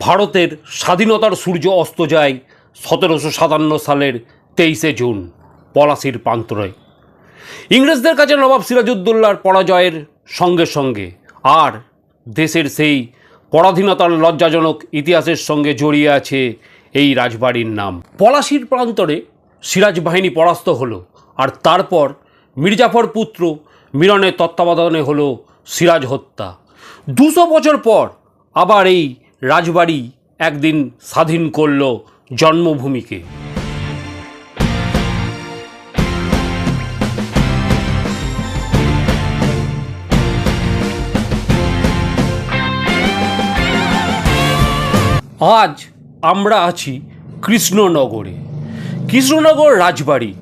ভারতের স্বাধীনতার সূর্য অস্ত যায় সতেরোশো সাতান্ন সালের তেইশে জুন, পলাশির প্রান্তরে। ইংরেজদের কাছে নবাব সিরাজউদ্দৌলার পরাজয়ের সঙ্গে সঙ্গে আর দেশের সেই পরাধীনতার লজ্জাজনক ইতিহাসের সঙ্গে জড়িয়ে আছে এই রাজবাড়ির নাম। পলাশির প্রান্তরে সিরাজ বাহিনী পরাস্ত হলো আর তারপর মির্জাফর পুত্র মিলনের তত্ত্বাবধানে হলো সিরাজ হত্যা। দুশো বছর পর আবার এই রাজবাড়ি একদিন স্বাধীন করল জন্মভূমিকে। আজ আমরা আছি কৃষ্ণনগরে। কৃষ্ণনগর রাজবাড়ি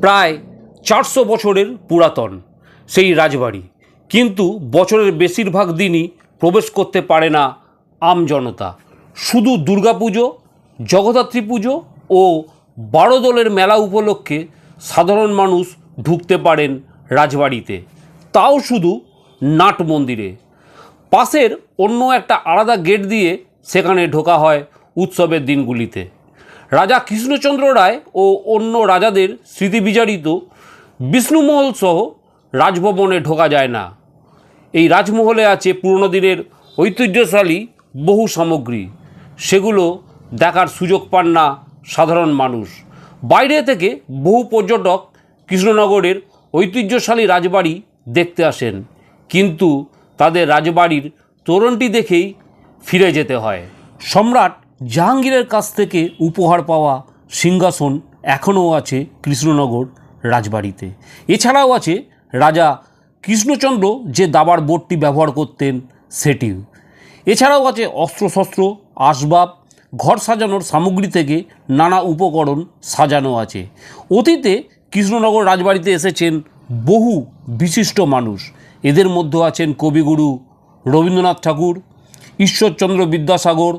প্রায় চারশো বছরের পুরাতন সেই রাজবাড়ি। কিন্তু বছরের বেশিরভাগ দিনই প্রবেশ করতে পারে না আমজনতা শুধু দুর্গাপুজো জগদ্ধাত্রী পুজো ও বারো দলের মেলা উপলক্ষে সাধারণ মানুষ ঢুকতে পারেন রাজবাড়িতে। তাও শুধু নাট মন্দিরে। পাশের অন্য একটা আলাদা গেট দিয়ে সেখানে ঢোকা হয় উৎসবের দিনগুলিতে। রাজা কৃষ্ণচন্দ্র রায় ও অন্য রাজাদের স্মৃতি বিজারিত বিষ্ণুমহল সহ রাজভবনে ঢোকা যায় না। এই রাজমহলে আছে পুরনো দিনের ঐতিহ্যশালী বহু সামগ্রী। সেগুলো দেখার সুযোগ পান না সাধারণ মানুষ। বাইরে থেকে বহু পর্যটক কৃষ্ণনগরের ঐতিহ্যশালী রাজবাড়ি দেখতে আসেন। কিন্তু তাদের রাজবাড়ির তোরণটি দেখেই ফিরে যেতে হয়। সম্রাট জাহাঙ্গীরের কাছ থেকে উপহার পাওয়া সিংহাসন এখনও আছে কৃষ্ণনগর রাজবাড়িতে। এছাড়াও আছে রাজা কৃষ্ণচন্দ্র যে দাবার বোর্ডটি ব্যবহার করতেন, সেটিও। এছাড়াও আছে অস্ত্রশস্ত্র, আসবাব, ঘর সাজানোর সামগ্রী থেকে নানা উপকরণ সাজানো আছে। অতীতে কৃষ্ণনগর রাজবাড়িতে এসেছেন বহু বিশিষ্ট মানুষ। এদের মধ্যে আছেন কবিগুরু রবীন্দ্রনাথ ঠাকুর, ঈশ্বরচন্দ্র বিদ্যাসাগর,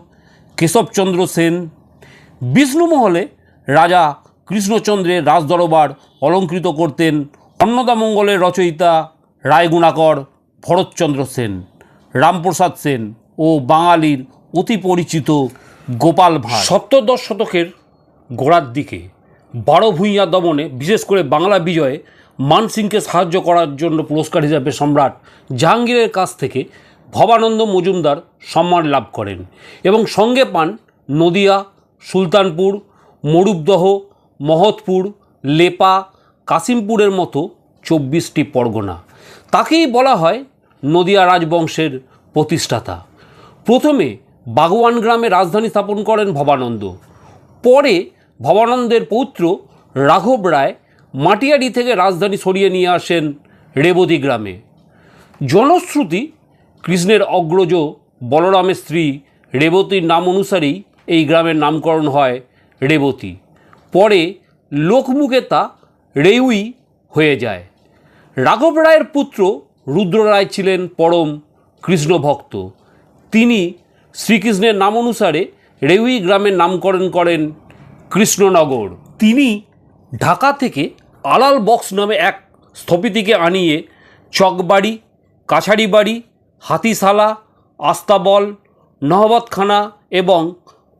কেশবচন্দ্র সেন। বিষ্ণুমহলে রাজা কৃষ্ণচন্দ্রের রাজদরবার অলঙ্কৃত করতেন অন্নদামঙ্গলের রচয়িতা রায়গুণাকর ভরতচন্দ্র সেন, রামপ্রসাদ সেন। ও বাঙালির অতি পরিচিত গোপাল ভাঁড়। সপ্তদশ শতকের গোড়ার দিকে বারো ভূঁইয়া দমনে, বিশেষ করে বাংলা বিজয়ে, মানসিংকে সাহায্য করার জন্য পুরস্কার হিসাবে সম্রাট জাহাঙ্গীরের কাছ থেকে ভবানন্দ মজুমদার সম্মান লাভ করেন এবং সঙ্গে পান নদিয়া, সুলতানপুর মরুপদহ মহৎপুর, লেপা, কাশিমপুরের মতো চব্বিশটি পরগনা। তাকেই বলা হয় নদিয়া রাজবংশের প্রতিষ্ঠাতা। প্রথমে বাগওয়ান গ্রামে রাজধানী স্থাপন করেন ভবানন্দ। পরে ভবানন্দের পৌত্র রাঘব রায় মাটিয়ারি থেকে রাজধানী সরিয়ে নিয়ে আসেন রেবতী গ্রামে। জনশ্রুতি, কৃষ্ণের অগ্রজ বলরামের স্ত্রী রেবতীর নাম অনুসারেই এই গ্রামের নামকরণ হয় রেবতী। পরে লোকমুখে তা রেউই হয়ে যায়। রাঘব রায়ের পুত্র রুদ্র রায় ছিলেন পরম কৃষ্ণ ভক্ত তিনি শ্রীকৃষ্ণের নাম অনুসারে রেউই গ্রামের নামকরণ করেন কৃষ্ণনগর। তিনি ঢাকা থেকে আলাল বক্স নামে এক স্থপতিকে আনিয়ে চকবাড়ি কাছারি বাড়ি হাতিশালা, আস্তাবল, নহবতখানা এবং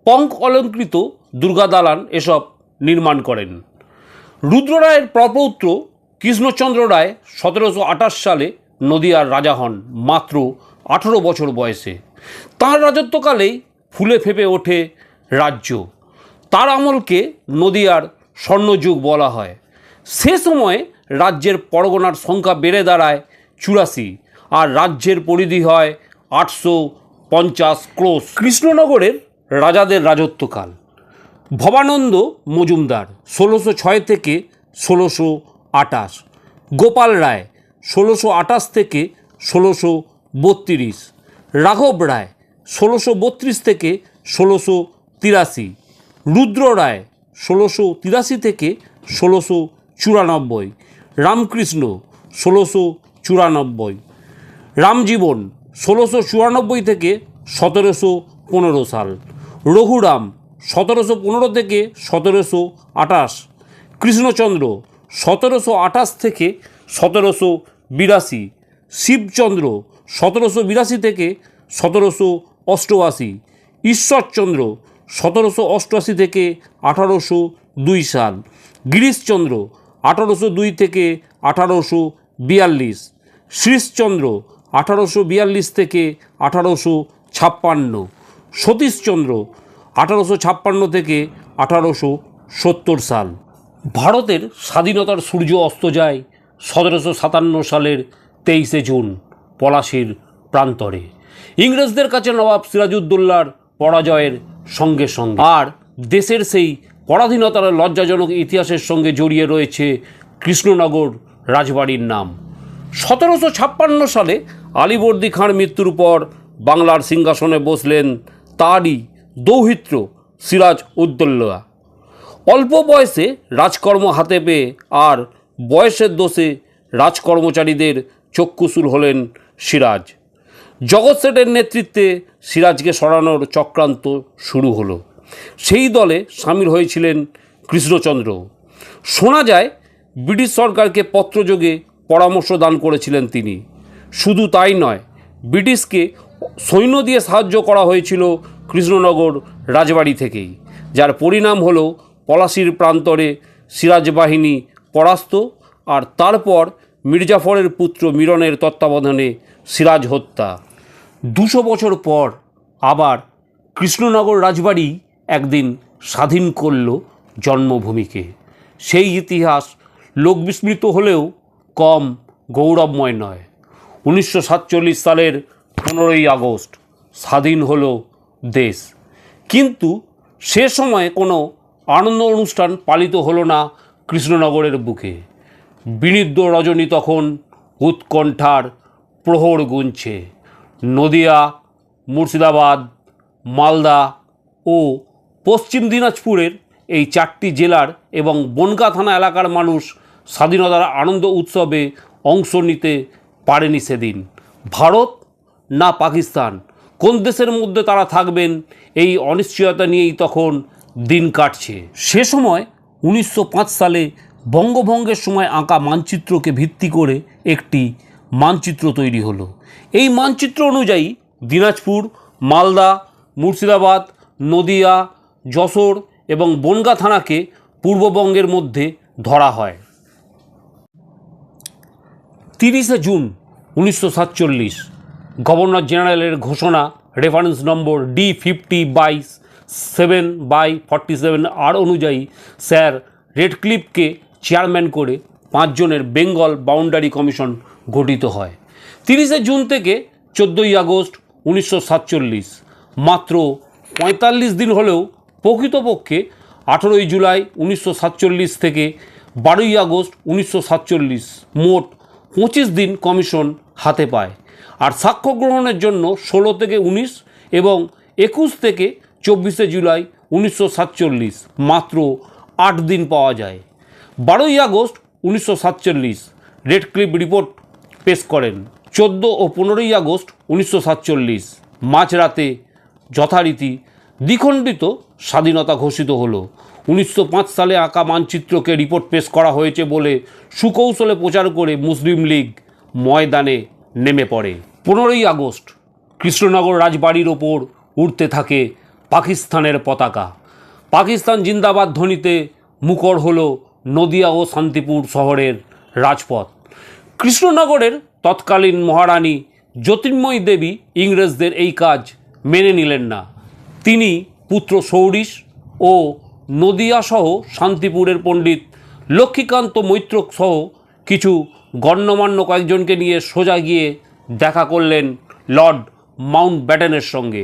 পঙ্ক অলঙ্কৃত দুর্গা দালান এসব নির্মাণ করেন। রুদ্র রায়ের প্রপৌত্র কৃষ্ণচন্দ্র রায় সতেরোশো আঠাশ সালে নদিয়ার রাজা হন, মাত্র আঠেরো বছর বয়সে। তাঁর রাজত্বকালেই ফুলে ফেপে ওঠে রাজ্য। তার আমলকে নদিয়ার স্বর্ণযুগ বলা হয়। সে সময়ে রাজ্যের পরগনার সংখ্যা বেড়ে দাঁড়ায় চুরাশি আর রাজ্যের পরিধি হয় আটশো পঞ্চাশ ক্রোশ। কৃষ্ণনগরের রাজাদের রাজত্বকাল। ভবানন্দ মজুমদার ষোলোশো ছয় থেকে ষোলোশো আটাশ গোপাল রায় ষোলোশো আটাশ থেকে ষোলোশো বত্রিশ। রাঘব রায় ষোলোশো বত্রিশ থেকে ষোলোশো তিরাশি, রুদ্র রায় ষোলোশো তিরাশি থেকে ষোলোশো চুরানব্বই, রামকৃষ্ণ ষোলোশো চুরানব্বই, রামজীবন ষোলোশো চুরানব্বই থেকে সতেরোশো পনেরো সাল, রঘুরাম সতেরোশো পনেরো থেকে সতেরোশো আঠাশ, কৃষ্ণচন্দ্র সতেরোশো আঠাশ থেকে সতেরোশো বিরাশি, শিবচন্দ্র সতেরোশো বিরাশি থেকে সতেরোশো অষ্টআশি। ঈশ্বরচন্দ্র সতেরোশো অষ্টআশি থেকে আঠারোশো দুই সাল। গিরিশচন্দ্র আঠারোশো দুই থেকে আঠারোশো বিয়াল্লিশ। শ্রীশচন্দ্র আঠারোশো বিয়াল্লিশ থেকে আঠারোশো ছাপ্পান্ন। সতীশচন্দ্র আঠারোশো ছাপ্পান্ন থেকে আঠারোশো সত্তর সাল। ভারতের স্বাধীনতার সূর্য অস্ত যায় সতেরোশো সাতান্ন সালের তেইশে জুন। পলাশির প্রান্তরে। ইংরেজদের কাছে নবাব সিরাজউদ্দৌলার পরাজয়ের সঙ্গে সঙ্গে। আর দেশের সেই পরাধীনতার লজ্জাজনক ইতিহাসের সঙ্গে জড়িয়ে রয়েছে কৃষ্ণনগর রাজবাড়ির নাম। সতেরোশো ছাপ্পান্ন সালে আলিবর্দী খাঁর মৃত্যুর পর বাংলার সিংহাসনে বসলেন তারই দৌহিত্র সিরাজ উদ্দৌলা অল্প বয়সে রাজকর্ম হাতে পেয়ে আর বয়সের দোষে রাজকর্মচারীদের চক্ষুশূল হলেন সিরাজ। জগৎ সেটের নেতৃত্বে সিরাজকে সরানোর চক্রান্ত শুরু হলো। সেই দলে সামিল হয়েছিলেন কৃষ্ণচন্দ্র। শোনা যায়, ব্রিটিশ সরকারকে পত্রযোগে পরামর্শ দান করেছিলেন তিনি। শুধু তাই নয়, ব্রিটিশকে সৈন্য দিয়ে সাহায্য করা হয়েছিল কৃষ্ণনগর রাজবাড়ি থেকেই, যার পরিণাম হলো পলাশির প্রান্তরে সিরাজ বাহিনী পরাস্ত, আর তারপর মির্জাফরের পুত্র মিরনের তত্ত্বাবধানে সিরাজ হত্যা। দুশো বছর পর আবার কৃষ্ণনগর রাজবাড়ি একদিন স্বাধীন করল জন্মভূমিকে। সেই ইতিহাস লোকবিস্মৃত হলেও কম গৌরবময় নয়। উনিশশো সাতচল্লিশ সালের পনেরোই আগস্ট স্বাধীন হল দেশ। কিন্তু সে সময় কোনো আনন্দ অনুষ্ঠান পালিত হলো না কৃষ্ণনগরের বুকে। বিনিদ্য রজনী তখন উৎকণ্ঠার প্রহর গুনছে। নদিয়া, মুর্শিদাবাদ, মালদা ও পশ্চিম দিনাজপুরের এই চারটি জেলার এবং বনগা থানা এলাকার মানুষ স্বাধীনতার আনন্দ উৎসবে অংশ নিতে পারেনি সেদিন। ভারত না পাকিস্তান? কোন দেশের মধ্যে তারা থাকবেন? এই অনিশ্চয়তা নিয়েই তখন দিন কাটছে। সে সময় উনিশশো পাঁচ সালে বঙ্গভঙ্গের সময় আঁকা মানচিত্রকে ভিত্তি করে একটি মানচিত্র তৈরি হলো। এই মানচিত্র অনুযায়ী দিনাজপুর, মালদা, মুর্শিদাবাদ, নদিয়া, যশোর এবং বনগা থানাকে পূর্ববঙ্গের মধ্যে ধরা হয়। তিরিশে জুন উনিশশো সাতচল্লিশ, গভর্নর জেনারেলের ঘোষণা রেফারেন্স নম্বর ডি ফিফটি বাইশ সেভেন বাই ফর্টি সেভেন আর অনুযায়ী স্যার রেডক্লিফকে চেয়ারম্যান করে পাঁচজনের বেঙ্গল বাউন্ডারি কমিশন গঠিত হয়। তিরিশে জুন থেকে চোদ্দোই আগস্ট উনিশশো সাতচল্লিশ, মাত্র পঁয়তাল্লিশ দিন হলেও প্রকৃতপক্ষে আঠেরোই জুলাই উনিশশো সাতচল্লিশ থেকে বারোই আগস্ট উনিশশো সাতচল্লিশ মোট পঁচিশ দিন কমিশন হাতে পায়। আর সাক্ষ্য গ্রহণের জন্য ষোলো থেকে উনিশ এবং একুশ থেকে চব্বিশে জুলাই উনিশশো সাতচল্লিশ, মাত্র আট দিন পাওয়া যায়। বারোই আগস্ট উনিশশো সাতচল্লিশ। রেড ক্লিপ রিপোর্ট পেশ করেন। চোদ্দ ও পনেরোই আগস্ট উনিশশো সাতচল্লিশ। মাঝরাতে যথারীতি দ্বিখণ্ডিত স্বাধীনতা ঘোষিত হলো। উনিশশো পাঁচ সালে আঁকা মানচিত্রকে রিপোর্ট পেশ করা হয়েছে বলে সুকৌশলে প্রচার করে মুসলিম লীগ ময়দানে নেমে পড়ে। পনেরোই আগস্ট কৃষ্ণনগর রাজবাড়ির ওপর উঠতে থাকে পাকিস্তানের পতাকা। পাকিস্তান জিন্দাবাদ ধ্বনিতে মুখর হলো নদিয়া ও শান্তিপুর শহরের রাজপথ। কৃষ্ণনগরের তৎকালীন মহারানী জ্যোতির্ময়ী দেবী ইংরেজদের এই কাজ মেনে নিলেন না। তিনি পুত্র সৌরিশ ও নদিয়াসহ শান্তিপুরের পণ্ডিত লক্ষ্মীকান্ত মৈত্র সহ কিছু গণ্যমান্য কয়েকজনকে নিয়ে সোজা গিয়ে দেখা করলেন লর্ড মাউন্ট ব্যাটেনের সঙ্গে।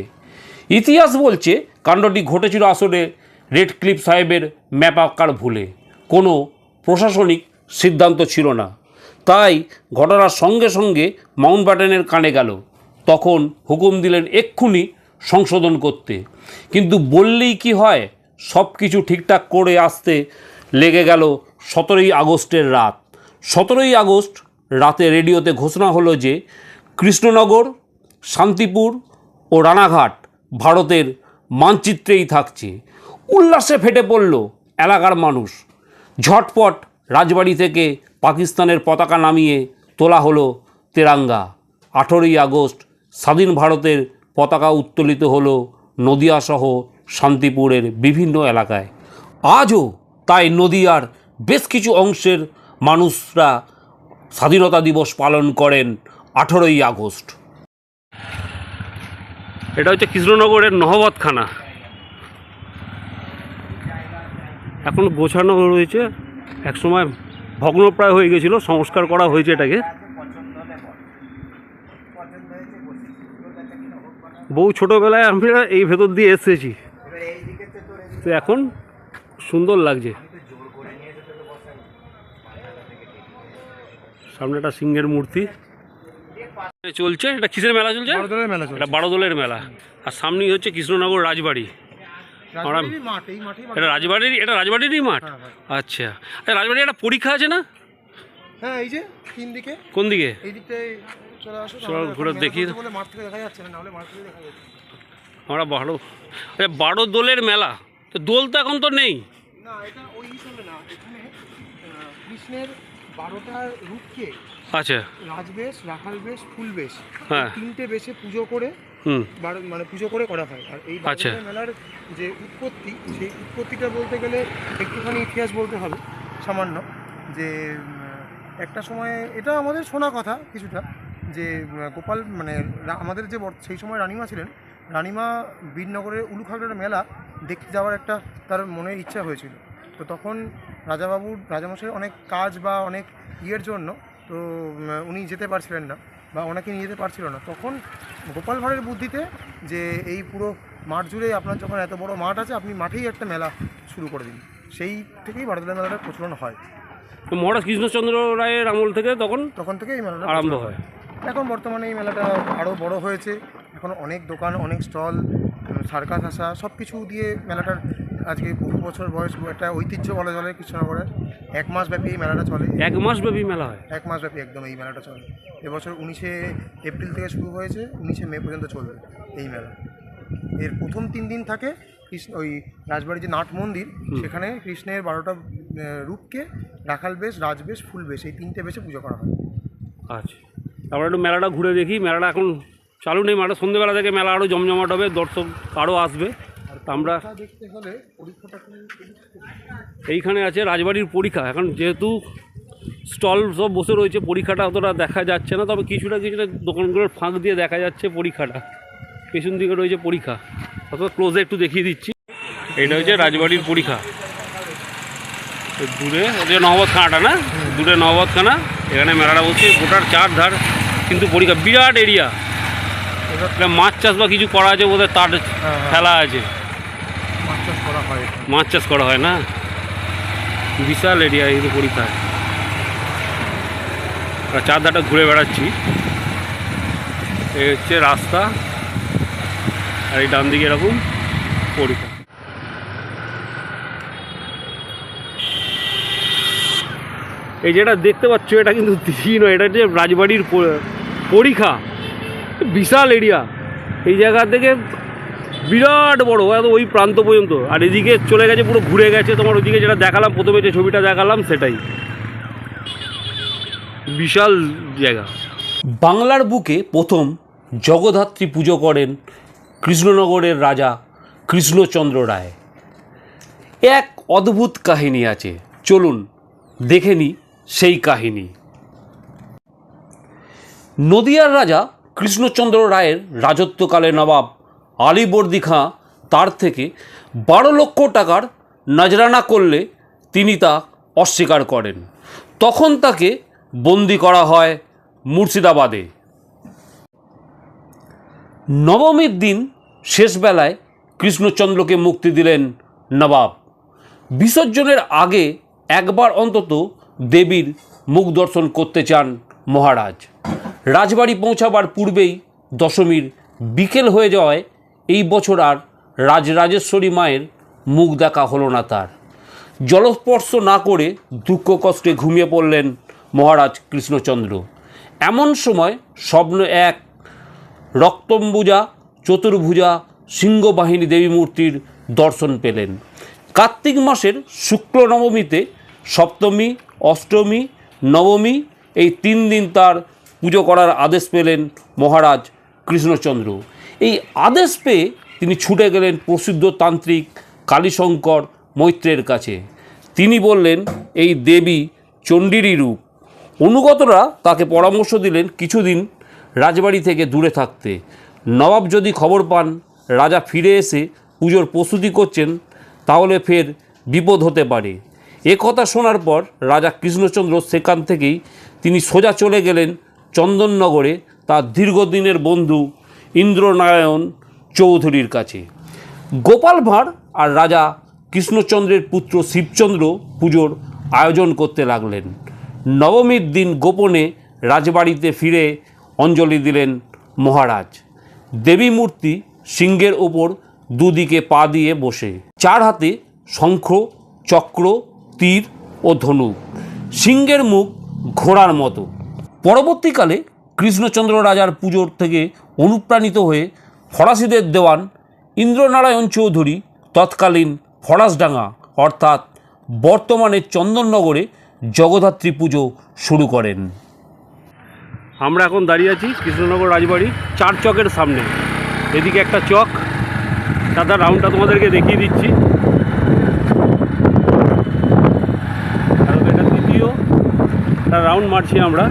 ইতিহাস বলছে, কাণ্ডটি ঘটেছিল আসলে রেড ক্লিপ সাহেবের ম্যাপ আঁকার ভুলে। কোনো প্রশাসনিক সিদ্ধান্ত ছিল না। তাই ঘটনার সঙ্গে সঙ্গে মাউন্ট ব্যাটেনের কানে গেল। তখন হুকুম দিলেন এক্ষুনি সংশোধন করতে। কিন্তু বললেই কি হয় সব কিছু ঠিকঠাক করে আসতে লেগে গেল সতেরোই আগস্টের রাত। সতেরোই আগস্ট রাতে রেডিওতে ঘোষণা হলো যে কৃষ্ণনগর, শান্তিপুর ও রানাঘাট ভারতের মানচিত্রেই থাকছে। উল্লাসে ফেটে পড়ল এলাকার মানুষ। ঝটপট রাজবাড়ি থেকে পাকিস্তানের পতাকা নামিয়ে তোলা হলো তেরাঙ্গা। আঠেরোই আগস্ট স্বাধীন ভারতের পতাকা উত্তোলিত হলো নদিয়াসহ শান্তিপুরের বিভিন্ন এলাকায়। আজও তাই নদিয়ার বেশ কিছু অংশের মানুষরা স্বাধীনতা দিবস পালন করেন আঠেরোই আগস্ট। এটা হচ্ছে কৃষ্ণনগরের নহবতখানা। এখন গোছানো রয়েছে। এক একসময় ভগ্নপ্রায় হয়ে গেছিল সংস্কার করা হয়েছে এটাকে। বউ ছোটোবেলায় আমরা এই ভেতর দিয়ে এসেছি। তো এখন সুন্দর লাগছে। সামনে একটা সিংহের মূর্তি। চলছে? এটা কিসের মেলা চলছে? মেলা এটা বারোদলের মেলা। আর সামনেই হচ্ছে কৃষ্ণনগর রাজবাড়ি। মাঠ এই মাঠেই এটা রাজবাড়ির এটা রাজবাড়িরই মাঠ? হ্যাঁ, হ্যাঁ। আচ্ছা। আচ্ছা রাজবাড়ির একটা পরীক্ষা আছে না? হ্যাঁ এই যে তিন দিকে। কোন দিকে? এই দিকটায় চলে আসো চলো, ঘুরে দেখি। মাঠ থেকে দেখা যাচ্ছে না নাহলে মাঠ থেকে দেখা যাচ্ছে। আমরা বারো আচ্ছা বারো দোলের মেলা। তো দোল তো এখন তো নেই। না এটা ওই হিসাবে না এখানে কৃষ্ণের বারোটা রূপকে আচ্ছা। রাজবেশ রাখাল বেশ ফুল বেশ হ্যাঁ। তিনটে বেশে পুজো করে মানে পুজো করে করা হয়। আর এই আচ্ছা। মেলার যে উৎপত্তি সেই উৎপত্তিটা বলতে গেলে একটুখানি ইতিহাস বলতে হবে সামান্য। যে একটা সময় এটা আমাদের শোনা কথা কিছুটা যে গোপাল মানে আমাদের যে সেই সময় রানিমা ছিলেন রানিমা বীরনগরের উলুখাগড়ার মেলা দেখতে যাওয়ার একটা তার মনের ইচ্ছা হয়েছিল। তো তখন রাজাবাবুর রাজামশাইয়ের অনেক কাজ বা অনেক ইয়ের জন্য তো উনি যেতে পারছিলেন না। বা ওনাকে নিয়ে যেতে পারছিল না। তখন গোপাল ভাঁড়ের বুদ্ধিতে যে এই পুরো মাঠ জুড়ে আপনার যখন এত বড় মাঠ আছে আপনি মাঠেই একটা মেলা শুরু করে দিন। সেই থেকেই ভারতের মেলাটা প্রচলন হয়। তো মহারাজ কৃষ্ণচন্দ্র রায়ের আমল থেকে তখন? তখন থেকে এই মেলাটা আরম্ভ হয়। এখন বর্তমানে এই মেলাটা আরও বড় হয়েছে। এখন অনেক দোকান অনেক স্টল সার্কাস আসা সব কিছু দিয়ে মেলাটার আজকে বহু বছর বয়স একটা ঐতিহ্য বলা চলে কৃষ্ণনগরের এক মাস ব্যাপী এই মেলাটা চলে। এক মাস ব্যাপী মেলা হয়? এক মাস ব্যাপী একদম এই মেলাটা চলে। এবছর উনিশে এপ্রিল থেকে শুরু হয়েছে উনিশে মে পর্যন্ত চলবে এই মেলা। এর প্রথম তিন দিন থাকে কৃষ্ণ ওই রাজবাড়ির যে নাট মন্দির সেখানে কৃষ্ণের বারোটা রূপকে রাখাল বেশ রাজবেশ ফুল বেশ এই তিনটে বেশে পুজো করা হয়। আচ্ছা। তারপরে একটু মেলাটা ঘুরে দেখি। মেলাটা এখন চালু নেই মেলাটা সন্ধ্যেবেলা থেকে মেলা আরও জমজমাট হবে দর্শক আরও আসবে। আমরা এইখানে আছে রাজবাড়ির পরীক্ষা। এখন যেহেতু স্টল সব বসে রয়েছে পরীক্ষাটা অতটা দেখা যাচ্ছে না তবে কিছুটা কিছুটা দোকানগুলোর ফাঁক দিয়ে দেখা যাচ্ছে পরীক্ষাটা। পেছন দিকে রয়েছে পরীক্ষা। অথবা ক্লোজে একটু দেখিয়ে দিচ্ছি। এটা হচ্ছে রাজবাড়ির পরীক্ষা। দূরে ওদের নহবতখানাটা না? দূরে নহবতখানা এখানে মেলাটা বসছে গোটার চার ধার কিন্তু পরীক্ষা। বিরাট এরিয়া মাছ চাষ বা কিছু করা আছে বোধহয় তার হ্যাঁ। খেলা আছে। হয় মাছ চাষ করা হয় না। বিশাল এরিয়া এই তো পরীক্ষা আর চারধারটা ঘুরে বেড়াচ্ছি। এই হচ্ছে রাস্তা। আর এই ডান দিকে এরকম পরীক্ষা এই যেটা দেখতে পাচ্ছ, এটা কিন্তু দিঘি নয়, এটা হচ্ছে রাজবাড়ির পরীক্ষা বিশাল এরিয়া এই জায়গা থেকে বিরাট বড় এত ওই প্রান্ত পর্যন্ত। আর এদিকে চলে গেছে, পুরো ঘুরে গেছে, তোমার ওইদিকে যেটা দেখালাম, প্রথমে যে ছবিটা দেখালাম, সেটাই। বিশাল জায়গা। বাংলার বুকে প্রথম জগদ্ধাত্রী পুজো করেন কৃষ্ণনগরের রাজা কৃষ্ণচন্দ্র রায়। এক অদ্ভুত কাহিনী আছে, চলুন দেখে নিই সেই কাহিনী। নদিয়ার রাজা কৃষ্ণচন্দ্র রায়ের রাজত্বকালে নবাব আলীবর্দী খাঁ তার থেকে বারো লক্ষ টাকার নজরানা করলে তিনি তা অস্বীকার করেন। তখন তাকে বন্দি করা হয় মুর্শিদাবাদে। নবমীর দিন শেষবেলায় কৃষ্ণচন্দ্রকে মুক্তি দিলেন নবাব। বিসর্জনের আগে একবার অন্তত দেবীর মুখ দর্শন করতে চান মহারাজ। রাজবাড়ি পৌঁছাবার পূর্বেই দশমীর বিকেল হয়ে যাওয়ায় এই বছর আর রাজরাজেশ্বরী মায়ের মুখ দেখা হলো না তার। জলস্পর্শ না করে দুঃখ কষ্টে ঘুমিয়ে পড়লেন মহারাজ কৃষ্ণচন্দ্র। এমন সময় স্বপ্ন এক রক্তম্বুজা, চতুর্ভুজা, সিংহবাহিনী দেবী মূর্তির দর্শন পেলেন। কার্তিক মাসের শুক্ল নবমীতে সপ্তমী, অষ্টমী, নবমী এই তিন দিন তার পুজো করার আদেশ পেলেন মহারাজ কৃষ্ণচন্দ্র। এই আদেশ পেয়ে তিনি ছুটে গেলেন প্রসিদ্ধ তান্ত্রিক কালীশঙ্কর মৈত্রের কাছে। তিনি বললেন, এই দেবী চণ্ডীরই রূপ। অনুগতরা তাকে পরামর্শ দিলেন কিছুদিন রাজবাড়ি থেকে দূরে থাকতে। নবাব যদি খবর পান, রাজা ফিরে এসে পুজোর প্রস্তুতি করছেন, তাহলে ফের বিপদ হতে পারে। এ কথা শোনার পর রাজা কৃষ্ণচন্দ্র সেখান থেকেই তিনি সোজা চলে গেলেন চন্দননগরে। তার দীর্ঘদিনের বন্ধু ইন্দ্রনারায়ণ চৌধুরীর কাছে। গোপাল ভাঁড় আর রাজা কৃষ্ণচন্দ্রের পুত্র শিবচন্দ্র পুজোর আয়োজন করতে লাগলেন। নবমীর দিন গোপনে রাজবাড়িতে ফিরে অঞ্জলি দিলেন মহারাজ। দেবী মূর্তি সিংহের ওপর দুদিকে পা দিয়ে বসে। চার হাতে শঙ্খ, চক্র, তীর ও ধনুক। সিংহের মুখ ঘোড়ার মতো। পরবর্তীকালে কৃষ্ণচন্দ্র রাজার পুজোর থেকে অনুপ্রাণিত হয়ে ফরাসিদের দেওয়ান ইন্দ্রনারায়ণ চৌধুরী তৎকালীন ফরাসডাঙ্গা, অর্থাৎ বর্তমানে চন্দননগরে জগদ্ধাত্রী পুজো শুরু করেন। আমরা এখন দাঁড়িয়ে আছি কৃষ্ণনগর রাজবাড়ি চার চকের সামনে। এদিকে একটা চক। দাদা রাউন্ডটা তোমাদেরকে দেখিয়ে দিচ্ছি। এটা দ্বিতীয় রাউন্ড মারছি আমরা।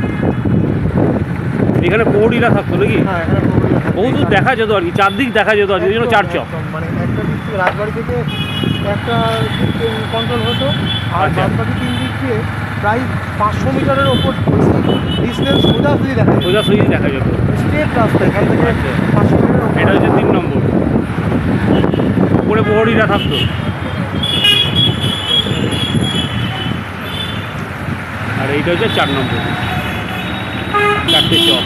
এখানে পৌড়িরা থাকতো নাকি? হ্যাঁ এখানে। বহু দূর দেখা যেত আর কি চারদিক দেখা যেত আর কি ওই জন্য চার চক একদম, মানে একটা দিক থেকে রাজবাড়ি থেকে একটা কন্ট্রোল হতো আর আচ্ছা। তিন দিক দিয়ে প্রায় পাঁচশো মিটারের ওপর ডিস্টেন্স দেখা যায় সোজাসুজি দেখা যেত। স্ট্রেট রাস্তা এখান থেকে আচ্ছা। পাঁচশো মিটারের ওপর। এটা হচ্ছে তিন নম্বর। উপরে প্রহরীরা থাকতো। আর এইটা হচ্ছে চার নম্বর। চারটে চক।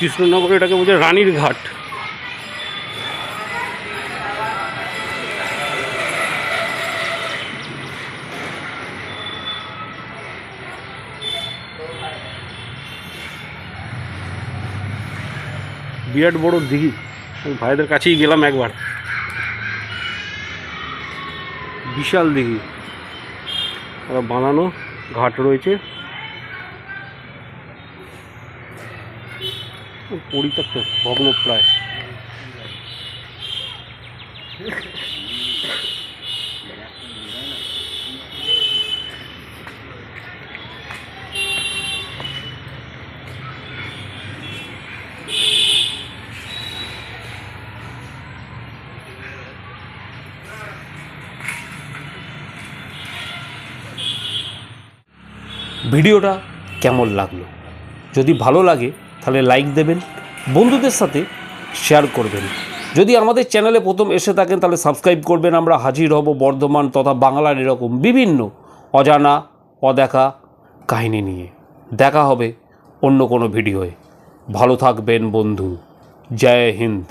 কৃষ্ণনগর, এটাকে বলছে রানীর ঘাট। বিরাট বড় দিঘি। আমি ভাইদের কাছেই গেলাম একবার। বিশাল দিঘি। বানানো ঘাট রয়েছে। পরিত্যক্ত ভগ্নপ্রায়। ভিডিওটা কেমন লাগল? যদি ভালো লাগে তাহলে লাইক দেবেন, বন্ধুদের সাথে শেয়ার করবেন। যদি আমাদের চ্যানেলে প্রথম এসে থাকেন, তাহলে সাবস্ক্রাইব করবেন। আমরা হাজির হব বর্ধমান তথা বাংলার এরকম বিভিন্ন অজানা, অদেখা কাহিনী নিয়ে। দেখা হবে অন্য কোনো ভিডিওয়ে ভালো থাকবেন বন্ধু। জয় হিন্দ।